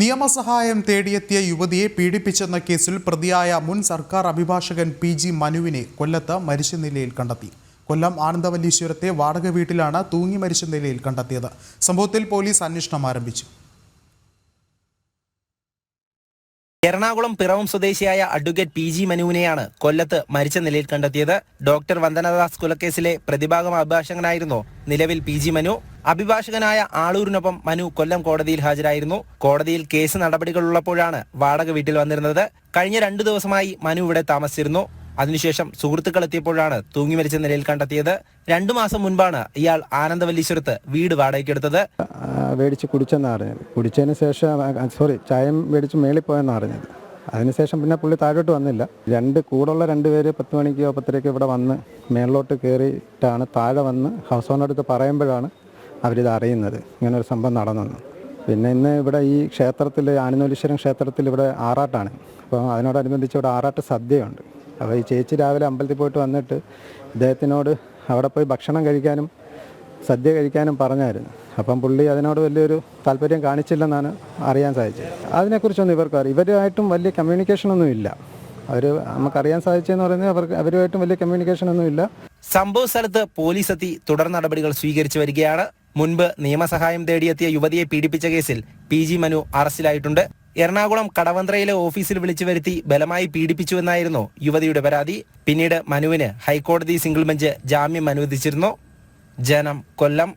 നിയമസഹായം തേടിയെത്തിയ യുവതിയെ പീഡിപ്പിച്ചെന്ന കേസിൽ പ്രതിയായ മുൻ സർക്കാർ അഭിഭാഷകൻ പി ജി മനുവിനെ കൊല്ലത്ത് മരിച്ച നിലയിൽ കണ്ടെത്തി. കൊല്ലം ആനന്ദവല്ലീശ്വരത്തെ വാടക വീട്ടിലാണ് തൂങ്ങി മരിച്ച നിലയിൽ കണ്ടെത്തിയത്. സംഭവത്തിൽ പോലീസ് അന്വേഷണം ആരംഭിച്ചു. എറണാകുളം പിറവം സ്വദേശിയായ അഡ്വക്കേറ്റ് പി ജി മനുവിനെയാണ് കൊല്ലത്ത് മരിച്ച നിലയിൽ കണ്ടെത്തിയത്. ഡോക്ടർ വന്ദനദാസ് കൊലക്കേസിലെ പ്രതിഭാഗം അഭിഭാഷകനായിരുന്നു നിലവിൽ പി ജി മനു. അഭിഭാഷകനായ ആളൂരിനൊപ്പം മനു കൊല്ലം കോടതിയിൽ ഹാജരായിരുന്നു. കോടതിയിൽ കേസ് നടപടികളുള്ളപ്പോഴാണ് വാടക വീട്ടിൽ വന്നിരുന്നത്. കഴിഞ്ഞ രണ്ടു ദിവസമായി മനു ഇവിടെ താമസിച്ചിരുന്നു. അതിനുശേഷം സുഹൃത്തുക്കൾ എത്തിയപ്പോഴാണ് തൂങ്ങി മരിച്ച നിലയിൽ കണ്ടെത്തിയത്. രണ്ടു മാസം മുൻപാണ് ഇയാൾ ആനന്ദവല്ലീശ്വരത്ത് വീട് വാടകയ്ക്കെടുത്തത്. മേടിച്ച് കുടിച്ചെന്നാണ് അറിഞ്ഞത്. കുടിച്ചതിന് ശേഷം സോറി ചായം മേടിച്ച് മേളിൽ പോയെന്നാണ് അറിഞ്ഞത്. അതിനുശേഷം പിന്നെ പുള്ളി താഴോട്ട് വന്നില്ല. രണ്ട് കൂടുള്ള രണ്ട് പേര് പത്ത് മണിക്കോ പത്തരയ്ക്കോ ഇവിടെ വന്ന് മേളിലോട്ട് കയറിയിട്ടാണ് താഴെ വന്ന് ഹൗസ് ഓണർ അടുത്ത് പറയുമ്പോഴാണ് അവരിത് അറിയുന്നത്. ഇങ്ങനെ ഒരു സംഭവം നടന്നെന്ന്. പിന്നെ ഇന്ന് ഇവിടെ ഈ ക്ഷേത്രത്തിൽ ആനന്ദോലീശ്വരം ക്ഷേത്രത്തിൽ ഇവിടെ ആറാട്ടാണ്. അപ്പോൾ അതിനോടനുബന്ധിച്ച് ഇവിടെ ആറാട്ട് സദ്യയുണ്ട്. അപ്പോൾ ഈ ചേച്ചി രാവിലെ അമ്പലത്തിൽ പോയിട്ട് വന്നിട്ട് ഇദ്ദേഹത്തിനോട് അവിടെ പോയി ഭക്ഷണം കഴിക്കാനും സദ്യ കഴിക്കാനും പറഞ്ഞായിരുന്നു. അപ്പം പുള്ളി അതിനോട് വലിയൊരു താല്പര്യം കാണിച്ചില്ലെന്നാണ് അറിയാൻ സാധിച്ചത്. അതിനെക്കുറിച്ചൊന്നും ഇവർക്ക് ഇവരുമായിട്ടും വലിയ കമ്മ്യൂണിക്കേഷനൊന്നും ഇല്ല. അവർ നമുക്കറിയാൻ സാധിച്ചതെന്ന് പറയുന്നത് അവർക്ക് അവരുമായിട്ടും വലിയ കമ്മ്യൂണിക്കേഷനൊന്നും ഇല്ല. സംഭവ സ്ഥലത്ത് പോലീസ് എത്തി തുടർ നടപടികൾ സ്വീകരിച്ചു വരികയാണ്. മുൻപ് നിയമസഹായം തേടിയെത്തിയ യുവതിയെ പീഡിപ്പിച്ച കേസിൽ പി ജി മനു അറസ്റ്റിലായിട്ടുണ്ട്. എറണാകുളം കടവന്ത്രയിലെ ഓഫീസിൽ വിളിച്ചു വരുത്തി ബലമായി പീഡിപ്പിച്ചുവെന്നായിരുന്നു യുവതിയുടെ പരാതി. പിന്നീട് മനുവിന് ഹൈക്കോടതി സിംഗിൾ ബെഞ്ച് ജാമ്യം അനുവദിച്ചിരുന്നു. ജനം കൊല്ലം